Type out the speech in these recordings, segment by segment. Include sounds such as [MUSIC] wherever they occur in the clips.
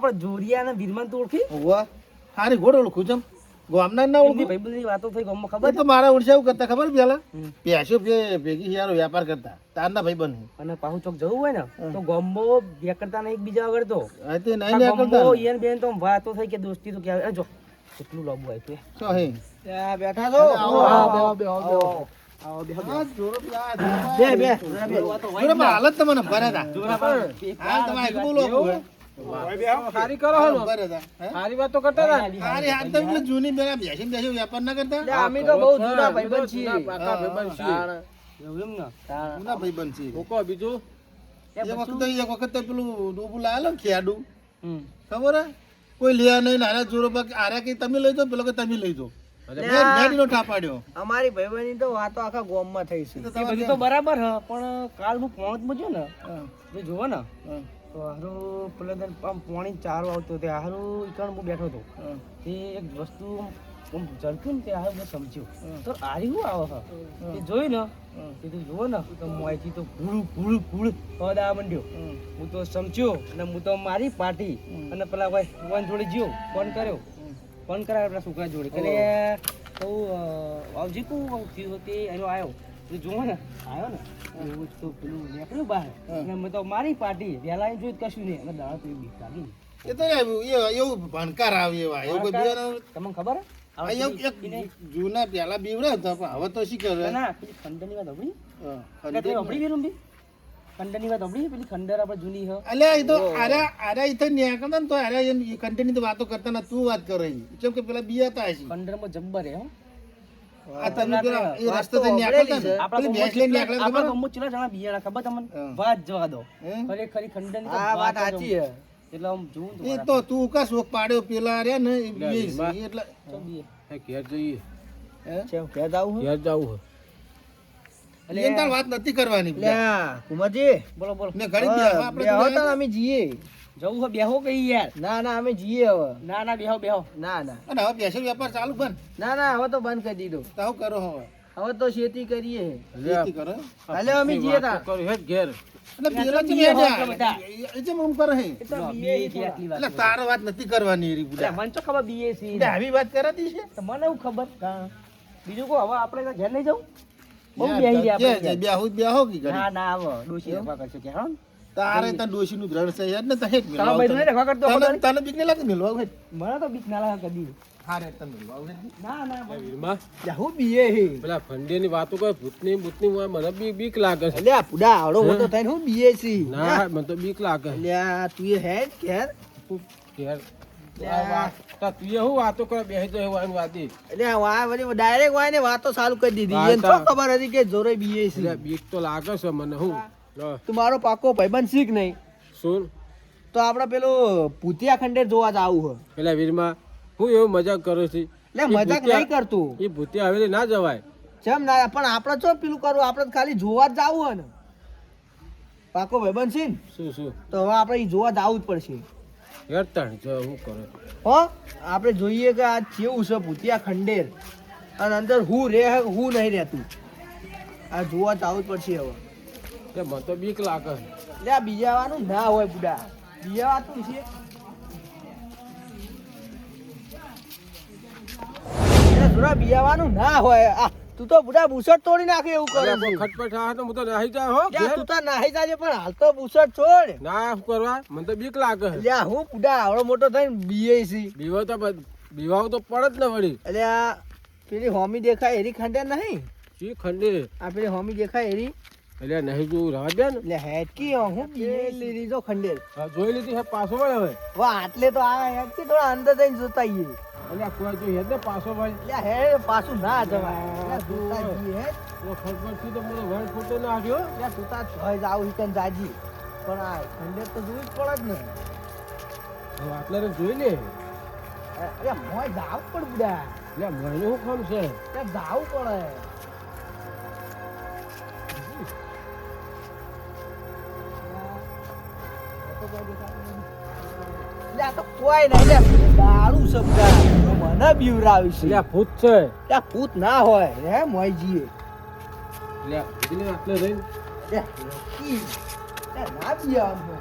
આપણે જોરિયા અને વીરમાન તો ઓળખી? હોવા. હારી ઘોડ ઓળખું છું ગામના ના એમની ભાઈ બધી વાતો થઈ ગામમાં ખબર? તો મારા ઓળખ્યા એવું કરતા ખબર પેલા? પેશો ભેગી યાર વેપાર કરતા તારના ભાઈ બન અને પાહુ ચોક જવું હોય ને તો ગોમ્બો બે કરતા ને એકબીજા વગર તો. તે નહીં ને કરતા ગોમ્બો ઈયન બેન તો વાતો થઈ કે દોસ્તી તો ક્યાં જો કેટલું લાંબુ આપ્યું તો હે. ત્યાં બેઠા છો? આવો, આવો, બેહો બેહો આવો. બેહો. આ જોરો પેલા બે બે. હાલત તમને ભરે તા. હા તમે એક બોલો સારી કરો તા હારી હાથ તમે જૂની પેલા બેસીને બેસી વ્યાપાર ના કરતા? અમે તો બહુ જૂના ભાઈબંધ છીએ. પાકા ભાઈબંધ છીએ. એવું એમ ને? જૂના ભાઈબંધ છે કોકો બીજું? એક વખત એક વખત પેલું ડોબું લાયેલો ખેડું. ખબર હે? કોઈ લ્યા નહીં નાના જોરો બાકી આર્યા કે તમે લઈ જો પેલો કે તમે લઈ જો અમારી ભાઈબંધની તો વાતો આખા ગોમમાં થઈ છે. બરાબર પણ કાલ હું પહોંચ જો ને જોવો ને. તો હારું પેલા આમ પોણી ચાર આવતો તે હારું ઈકણ હું બેઠો હતો. તે એક વસ્તુ આમ ઝડક્યું ને તે હારું મેં સમજ્યું. તો આરી શું આવે હ? તે જોયું ને તે તું જુઓ ને તો મોંથી તો ભૂળ ભૂળ ભૂળ અવાજ આવવા માંડ્યો. હું. તો સમજ્યો અને હું તો મારી પાર્ટી. અને પેલા ભાઈ ફોન જોડે જ્યો ફોન કર્યો. ફોન કરાવ્યો પેલા છોકરા જોડે. કે કહું આવજી કું થયું તે એનો આવ્યો એ જુઓ ને આવ્યો ને એવું જ તો પેલું નીકળ્યું બહાર. અને મેં તો મારી પાર્ટી વહેલા જોયું કશું નહીં. અને એ બીક લાગી એ તો એવું ભણકાર આવે એવા એવું કોઈ બીજાનું- તમને ખબર? જૂના પેલા બીવડા હતા પણ હવે તો શી કરે ના, ના પેલી ખંડરની વાત સાંભળી હા, એટલે તે સાંભળી પેલું બી ખંડરની વાત સાંભળી પેલી ખંડર આપણે જૂની હ. અલ્યા એ તો આર્યા આરે ઈ તો ન્યા ને તો એમ વાતો કરતા ના તું વાત કરે કેમ કે પેલા બિયાતા હશે ખંડરમાં જબ્બર હો. આ તમે એ જણા બિયાણા ખબર? તમને? વાત જવા દો. હે? ખરેખરી ખંડરની વાત સાચી હે એટલે આમ જોઉં એ તો તું કા શોખ પાડ્યો પેલા રહ્યા ને એ બીએ છે. એટલે ઘેર જઈએ. ઘેર જાવું ઘેર જવું એટલે એને તાર વાત નથી કરવાની. કુમારજી. બોલો બોલો ને ઘડી આપણે અમે જઈએ. જવું હે બેહો કઈ યાર. ના ના અમે જઈએ હવે. ના ના બેહો બેહો. ના ના. અને હવે બેસે વેપાર ચાલુ બંધ. ના ના હવે તો બંધ કરી દીધો. તો કરો હવે. હવે તો ખેતી કરીએ. ખેતી કરો. હાલે અમે જઈએ તા કરો હે ઘેર. એટલે પેલા તો બીએ બેઠા. હોય કે બધા? એ જેમ આમ કરે હે એટલે એટલે વાત. નથી કરવાની બુડા મને તો ખબર બીએ સી એટલે આવી વાત કરાતી છે? તો મને ખબર. બીજું કો હવે આપણે તો ઘેર નહીં જવું બહુ બેહી રહ્યા આપણે જે બેહો કે ના ના આવો ડોશી રખવા કરશો કે હા? તારે તાર ડોશીનું દ્રઢ છે યાર ને તને જ તારા ભાઈ મિલવાવું રખવા કરતો તને- તને બીક નહીં લાગે મિલવા હોય મને તો બીક ના લાગે કદી. હારે તને મિલવા હોય ના ના વીરમા? હું બીએ હે. પેલા ફંડેની વાતો કરે ભૂતની ભૂતની મને મને બી બીક લાગે છે. અલ્યા પુડા આવડો તો થઈને હું બીએ છી. ના મને તો બીક લાગે. લે અલ્યા તું એ હે કેર. તું કેર. તું એ હું વાતો કરે બેસી જાય એવું આનું વાદી વા વળી ડાયરેક્ટ વાય ને વાતો ચાલુ કરી દીધી. એને તો ખબર હતી કે જોરે બીએ છે. બીક તો લાગે છે મને હું. તું મારો પાકો ભાઈબંધ શીખ નહીં. શું? તો આપણે પેલું ભૂતિયા ખંડેર જોવા જાવું હે. પેલા વીરમાં હું એવું મજાક કરું છું. એટલે મજાક નહીં કરતું. એ ભૂતિયા હવે ના જવાય. જેમ ના પણ આપણે તો પેલું કરવું? આપણે ખાલી જોવા જ જાવું હે ને. પાકો ભાઈબંધ છે શું શું? તો હવે આપણે એ જોવા જાવું જ પડશે. હેડતાણ જો હું કરે. હો? આપણે જોઈએ કે આ કેવું છે ભૂતિયા ખંડેર. અને અંદર હું રે હે, હું નહીં રહેતું. આ જોવા જાવું જ પડશે હવે. તે મને તો બીક લાગે લે બીજા વાનું ના હોય બુડા. બીજા વાતું છે. એટલે થોડા ના હોય. આ તું તો બુડા બુસટ તોડી નાખે એવું કરે છે. ખટપટ આવે તો હું તો નાહી જાય હો તું તો નાહી જાજે પણ હાલ તો બુસટ છોડ. ના કરવા? મને તો બીક લાગે લ્યા હું બુડા આવડો મોટો થઈને બીએ છી. બીવો તો બીવાવ તો પડત ને વળી. આ પેલી હોમી દેખાય એરી ખંડે નહીં? શી ખંડે આ પેલી હોમી દેખાય એરી? એટલે નહીં જોયું રહેવા દે ને? એટલે હેટકી હું બીએ લીધી જો ખંડેર જોઈ લીધી હે પાછો વળે હવે. વાહ આટલે તો આ હેટકી થોડા અંદર જઈને જોતા આઈએ. એટલે કોઈ જોઈ હેડ ને પાછો ભાઈ એટલે હે પાછું ના જવાય. એટલે જોતા જઈએ હે તો ખટપટથી તો મને વર ફોટો ના ત્યાં તું જોતા ભય જાવ હિકન જાજી. પણ આ ખંડેર તો જોઈ જ પડે જ ને. હવે આટલે તો જોઈ લે. અરે મોય જાવ પણ બુડા. એટલે મને શું કામ છે? જાવું પડે. તો કોઈ નહીં લે દારૂ બધા. મને બીવરાવી છે એટલે ભૂત છે. ત્યાં ભૂત ના હોય હે મોયજીએ એટલે આ ભૂતને આટલે રહીને લે, લે, ના બીવાનું હોય.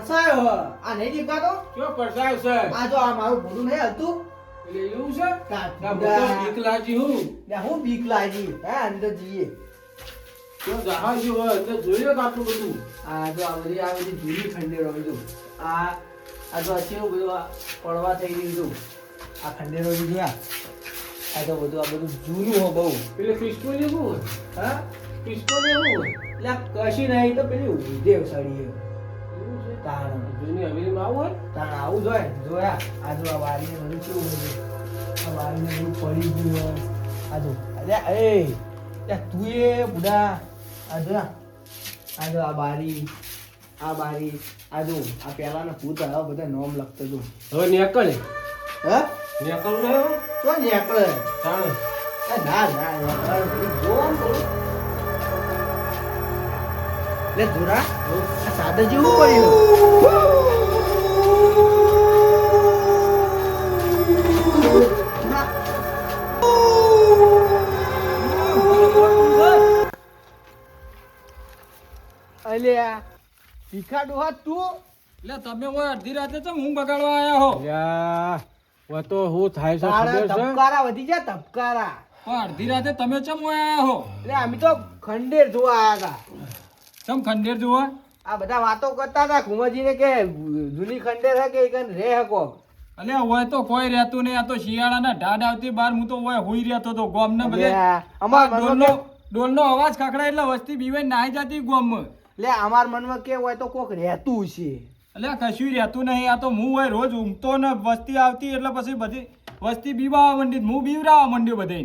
મારો પડસાયો હ. આ નહીં દીપાતો કયો પરસાયો છે? આ જો આ મારું ભૂલું નહીં હતું. એટલે એવું છે? ના, હું તો બીક લાગી હું. ને હું બીક લાગી. હે અંદર જઈએ. તો જહાજ હોય અંદર જોઈએ તો આટલું બધું. આ જો આ બધી આ બધી જૂની ખંડેરો બધું આ આ જો કેવું બધું પડવા થઈ ગયું હતું આ ખંડેરો બીજું આ. આ તો બધું આ બધું જૂનું હો બહુ. એટલે પિસ્તો લેવું હા? પિસ્તો લેવું એટલે કશી નહીં તો પેલી ઉદેવ સાડી એવું તાણ. જૂની હવેલીમાં આવું હોય? તાણ આવું જોઈએ જોયા આ જો આ વારીને બધું કેવું બધું? આ વારીને બધું પડી ગયું હોય. આ જો અલ્યા એ તું એ બુડા. આ જો આ. જો બારી આ બારી આ જો આ પહેલાના ભૂત આવ્યા બધા નોમ લખતો જો. હવે નીકળે. હે? નીકળવું નહીં હવે? તો નીકળે? એ ના ના નીકળે બધું જો આમ થોડું લે જોરા આ સાદર જેવું પડ્યું. અલ્યા ભીખા ડોહા તું. એટલે તમે ઓય અડધી રાતે ચમ હું બગાડવા આયા હો? યા તો હું થાય છે ખબર છે? ધબકારા વધી જાય ધબકારા. પણ અડધી રાતે તમે ચમ આયા હો? એટલે અમે તો ખંડેર જોવા આવ્યા હતા. ચમ ખંડેર જોવા? આ બધા વાતો કરતા હતા કુંવરજીને કે જૂની ખંડેર હે કે ઈકન રે હકો અલે હોય તો કોઈ રહેતું નહીં આ તો શિયાળાના ઢાઢ આવતી બાર હું તો હોય હોઈ રહેતો તો ગોમ ને બધે અમાર ડોલનો ડોલનો અવાજ ખખડાય એટલે વસ્તી બીવે નાહી જતી ગોમ લે અમાર મનમાં કે હોય તો કોક રહેતું છે. એટલે કશું રહેતું નહીં આ તો હું હોય રોજ ઊંઘતો ને વસ્તી આવતી એટલે પછી બધી વસ્તી બીવા મંડી હું બીવરાવા મંડ્યો બધે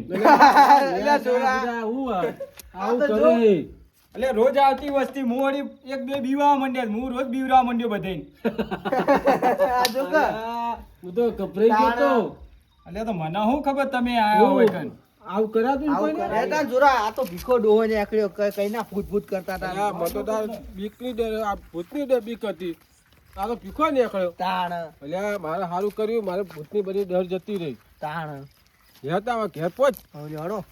તો એટલે રોજ આવતી વસ્તી હું વળી એક બે બીવા માંડ્યા હું રોજ બીવરા માંડ્યો બધે [LAUGHS] હું તો ગભરાઈ ગયો તો. એટલે તો મને શું ખબર તમે આયા હોય કન આવું કરાતું કરે તા જોરા આ તો ભીખો ડોહો ને એકડ્યો કઈ કઈ ના ફૂટ ફૂટ કરતા હતા બીકની ડર આ ભૂતની ડર બીક હતી. આ તો ભીખો એકડ્યો. તાણ. એટલે મારે સારું કર્યું મારે ભૂતની બધી ડર જતી રહી. તાણ. ઘેર તા ઘેર પહોંચ હવે હડો.